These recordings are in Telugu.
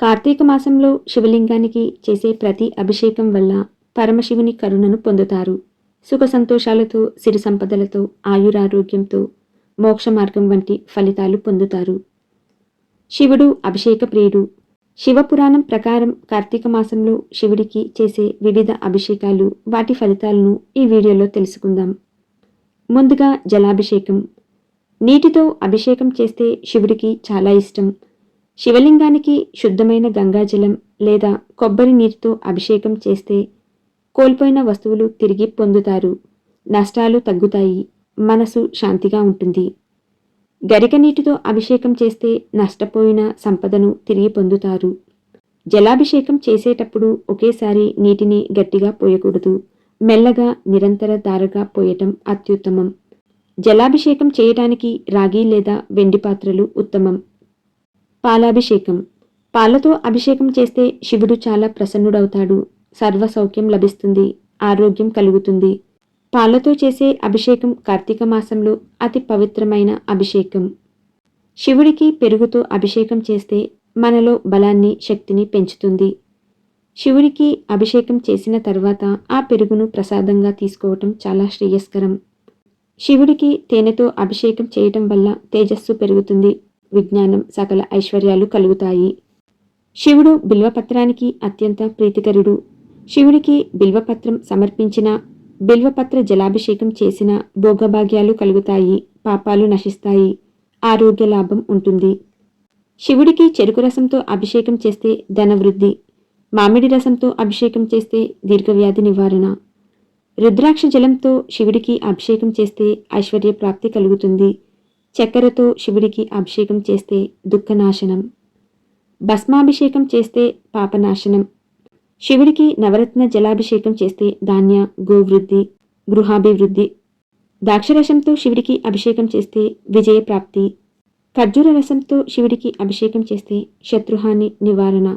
కార్తీక మాసంలో శివలింగానికి చేసే ప్రతి అభిషేకం వల్ల పరమశివుని కరుణను పొందుతారు. సుఖ సంతోషాలతో సిరి సంపదలతో ఆయురారోగ్యంతో మోక్ష మార్గం వంటి ఫలితాలు పొందుతారు. శివుడు అభిషేక ప్రియుడు. శివపురాణం ప్రకారం కార్తీక మాసంలో శివుడికి చేసే వివిధ అభిషేకాలు వాటి ఫలితాలను ఈ వీడియోలో తెలుసుకుందాం. ముందుగా జలాభిషేకం. నీటితో అభిషేకం చేస్తే శివుడికి చాలా ఇష్టం. శివలింగానికి శుద్ధమైన గంగాజలం లేదా కొబ్బరి నీటితో అభిషేకం చేస్తే కోల్పోయిన వస్తువులు తిరిగి పొందుతారు. నష్టాలు తగ్గుతాయి. మనసు శాంతిగా ఉంటుంది. గరిక నీటితో అభిషేకం చేస్తే నష్టపోయిన సంపదను తిరిగి పొందుతారు. జలాభిషేకం చేసేటప్పుడు ఒకేసారి నీటిని గట్టిగా పోయకూడదు. మెల్లగా నిరంతర ధారగా పోయటం అత్యుత్తమం. జలాభిషేకం చేయటానికి రాగి లేదా వెండి పాత్రలు ఉత్తమం. పాలాభిషేకం. పాలతో అభిషేకం చేస్తే శివుడు చాలా ప్రసన్నుడవుతాడు. సర్వసౌఖ్యం లభిస్తుంది. ఆరోగ్యం కలుగుతుంది. పాలతో చేసే అభిషేకం కార్తీక మాసంలో అతి పవిత్రమైన అభిషేకం. శివుడికి పెరుగుతో అభిషేకం చేస్తే మనలో బలాన్ని శక్తిని పెంచుతుంది. శివుడికి అభిషేకం చేసిన తర్వాత ఆ పెరుగును ప్రసాదంగా తీసుకోవటం చాలా శ్రేయస్కరం. శివుడికి తేనెతో అభిషేకం చేయటం వల్ల తేజస్సు పెరుగుతుంది. విజ్ఞానం సకల ఐశ్వర్యాలు కలుగుతాయి. శివుడు బిల్వపత్రానికి అత్యంత ప్రీతికరుడు. శివుడికి బిల్వపత్రం సమర్పించిన బిల్వపత్ర జలాభిషేకం చేసిన భోగభాగ్యాలు కలుగుతాయి పాపాలు నశిస్తాయి ఆరోగ్య లాభం ఉంటుంది. శివుడికి చెరుకు రసంతో అభిషేకం చేస్తే ధనవృద్ధి మామిడి రసంతో అభిషేకం చేస్తే దీర్ఘవ్యాధి నివారణ. రుద్రాక్ష జలంతో శివుడికి అభిషేకం చేస్తే ఐశ్వర్య ప్రాప్తి కలుగుతుంది. చక్కెరతో శివుడికి అభిషేకం చేస్తే దుఃఖనాశనం. భస్మాభిషేకం చేస్తే పాపనాశనం. శివుడికి నవరత్న జలాభిషేకం చేస్తే ధాన్య గోవృద్ధి గృహాభివృద్ధి. ద్రాక్షరసంతో శివుడికి అభిషేకం చేస్తే విజయప్రాప్తి ఖర్జూర రసంతో శివుడికి అభిషేకం చేస్తే శత్రుహాని నివారణ.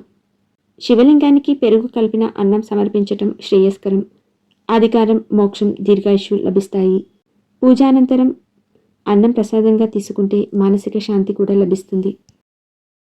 శివలింగానికి పెరుగు కలిపిన అన్నం సమర్పించటం శ్రేయస్కరం. అధికారం మోక్షం దీర్ఘాయుషు లభిస్తాయి. పూజానంతరం అన్నం ప్రసాదంగా తీసుకుంటే మానసిక శాంతి కూడా లభిస్తుంది.